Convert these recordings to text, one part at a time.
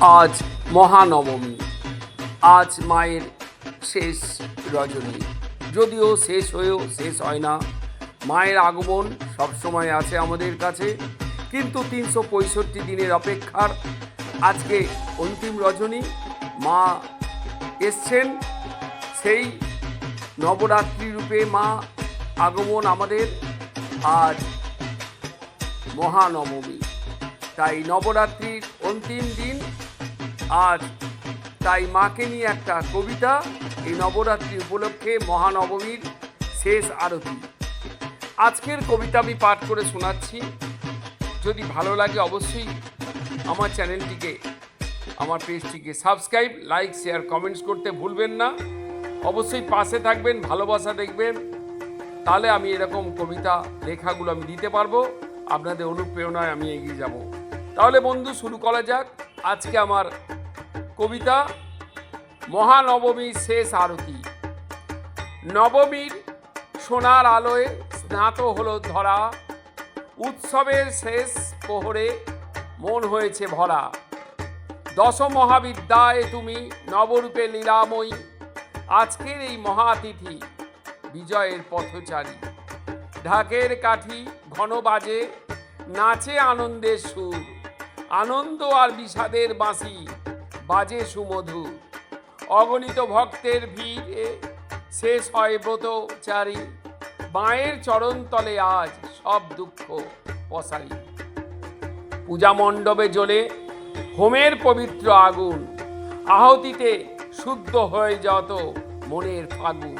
আজ মহানবমী। আজ মায়ের শেষ রজনী। যদিও শেষ হয়েও শেষ হয় না। মায়ের আগমন সবসময় আছে আমাদের কাছে। কিন্তু তিনশো পঁয়ষট্টি দিনের অপেক্ষার আজকে অন্তিম রজনী। মা এসছেন। সেই নবরাত্রি রূপে মা আগমন আমাদের। আজ মহানবমী। তাই নবরাত্রির অন্তিম দিন আজ তাই মাকে নিয়ে একটা কবিতা এই নবরাত্রি উপলক্ষে মহানবমীর শেষ আরতি। আজকের কবিতা আমি পাঠ করে শোনাচ্ছি। যদি ভালো লাগে অবশ্যই আমার চ্যানেলটিকে, আমার পেজটিকে সাবস্ক্রাইব, লাইক, শেয়ার, কমেন্টস করতে ভুলবেন না। অবশ্যই পাশে থাকবেন, ভালোবাসা দেখবেন। তাহলে আমি এরকম কবিতা, লেখাগুলো আমি দিতে পারব। আপনাদের অনুপ্রেরণায় আমি এগিয়ে যাব। তাহলে বন্ধু, শুরু করা যাক। আজকে আমার কবিতা মহানবমীর শেষ আরতি। নবমীর সোনার আলোয় স্নাত হলো ধরা। উৎসবের শেষ প্রহরে মন হয়েছে ভরা। দশ মহাবিদ্যায় তুমি নবরূপে লীলাময়ী। আজকের এই মহাতিথি বিজয়ের পথচারী। ঢাকের কাঠি ঘন বাজে, নাচে আনন্দের সুর। আনন্দ আর বিষাদের বাঁশি। বাজে সুমধুর অগণিত ভক্তের ভিড়ে শেষ হয় ব্রতচারী। মায়ের চরণতলে আজ সব দুঃখ পসারি। পূজা মণ্ডপে জ্বলে হোমের পবিত্র আগুন। আহতিতে শুদ্ধ হয়ে যত মনের ফাগুন।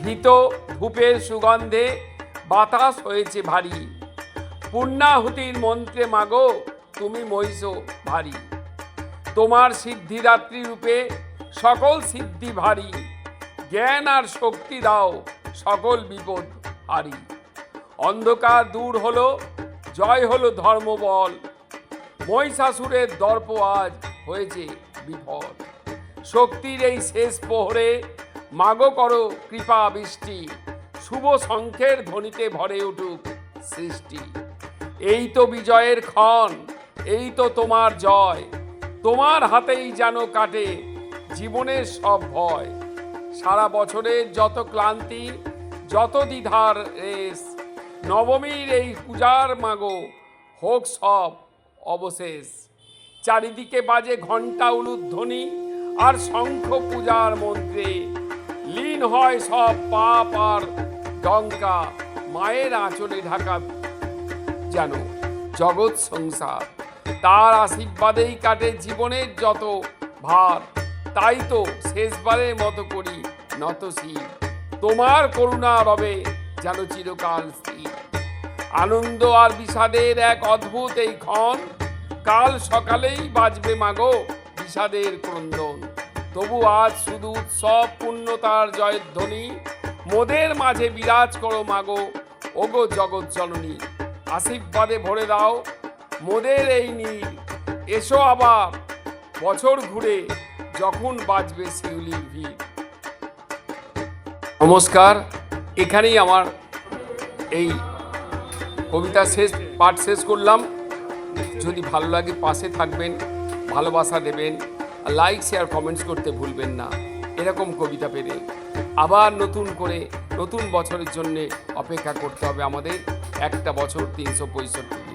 ঘৃত ধূপের সুগন্ধে বাতাস হয়েছে ভারী। পূর্ণাহুতির মন্ত্রে মাগো, তুমি মহিষ ভারী। তোমার সিদ্ধিদাত্রী রূপে সকল সিদ্ধি ভারী। জ্ঞান আর শক্তি দাও সকল বিপদ হারি অন্ধকার দূর হলো, জয় হলো ধর্মবল। মহিষাসুরের দর্প আজ হয়েছে বিফল। শক্তির এই শেষ প্রহরে মাগো করো কৃপা বৃষ্টি। শুভ শঙ্খের ধ্বনিতে ভরে উঠুক সৃষ্টি। এই তো বিজয়ের ক্ষণ, এই তো তোমার জয়। তোমার হাতেই যেন কাটে জীবনের সব ভয়। সারা বছরের যত ক্লান্তি, যত দ্বিধার রেস নবমীর এই পূজার মাগো হোক সব অবশেষ। চারিদিকে বাজে ঘণ্টা উলুধ্বনি আর শঙ্খ পূজার মন্ত্রে লীন হয় সব পাপ আর ডঙ্কা মায়ের আঁচলে ঢাকা যেন জগৎ সংসার। তার আশীর্বাদেই কাটে জীবনের যত ভার। তাই তো শেষবারের মতো করি নতশীল তোমার করুণা রবে যেন চিরকাল স্থির। আনন্দ আর বিষাদের এক অদ্ভুত এই ক্ষণ, কাল সকালেই বাজবে মাগো বিষাদের ক্রন্দন। তবু আজ শুধু উৎসব পূর্ণতার জয়ধ্বনি মোদের মাঝে বিরাজ করো মাগো, ওগো জগৎ জননী। আশীর্বাদে ভরে দাও মোদের এই নীল। এসো আবার, বছর ঘুরে যখন বাজবে শিউলির ভিড়। নমস্কার, এখানেই আমার এই কবিতা শেষ, পাঠ শেষ করলাম। যদি ভালো লাগে পাশে থাকবেন, ভালোবাসা দেবেন, লাইক, শেয়ার, কমেন্টস করতে ভুলবেন না। এরকম কবিতা পেলে আবার নতুন করে, নতুন বছরের জন্যে অপেক্ষা করতে হবে আমাদের। একটা বছর তিনশো পঁয়ষট্টি।